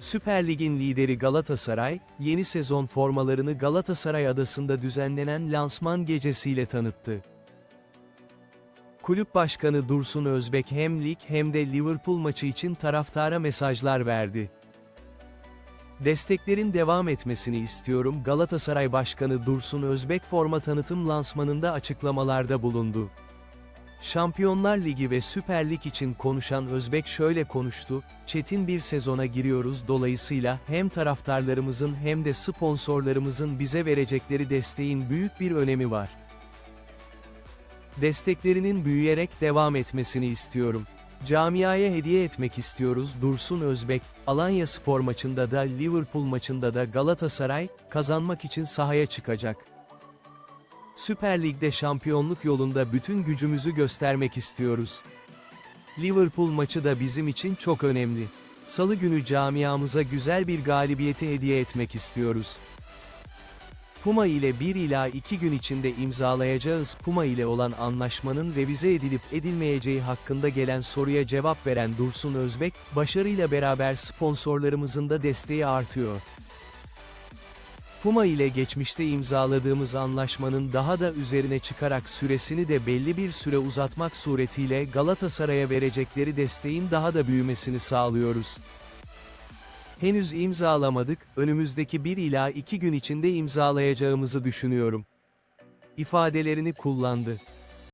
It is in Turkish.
Süper Lig'in lideri Galatasaray, yeni sezon formalarını Galatasaray Adası'nda düzenlenen lansman gecesiyle tanıttı. Kulüp Başkanı Dursun Özbek hem lig hem de Liverpool maçı için taraftara mesajlar verdi. Desteklerin devam etmesini istiyorum Galatasaray Başkanı Dursun Özbek forma tanıtım lansmanında açıklamalarda bulundu. Şampiyonlar Ligi ve Süper Lig için konuşan Özbek şöyle konuştu, çetin bir sezona giriyoruz dolayısıyla hem taraftarlarımızın hem de sponsorlarımızın bize verecekleri desteğin büyük bir önemi var. Desteklerinin büyüyerek devam etmesini istiyorum. Camiaya hediye etmek istiyoruz Dursun Özbek, Alanya Spor maçında da Liverpool maçında da Galatasaray, kazanmak için sahaya çıkacak. Süper Lig'de şampiyonluk yolunda bütün gücümüzü göstermek istiyoruz. Liverpool maçı da bizim için çok önemli. Salı günü camiamıza güzel bir galibiyeti hediye etmek istiyoruz. Puma ile 1 ila 2 gün içinde imzalayacağız Puma ile olan anlaşmanın revize edilip edilmeyeceği hakkında gelen soruya cevap veren Dursun Özbek, başarıyla beraber sponsorlarımızın da desteği artıyor. Puma ile geçmişte imzaladığımız anlaşmanın daha da üzerine çıkarak süresini de belli bir süre uzatmak suretiyle Galatasaray'a verecekleri desteğin daha da büyümesini sağlıyoruz. Henüz imzalamadık, önümüzdeki 1 ila 2 gün içinde imzalayacağımızı düşünüyorum. ifadelerini kullandı.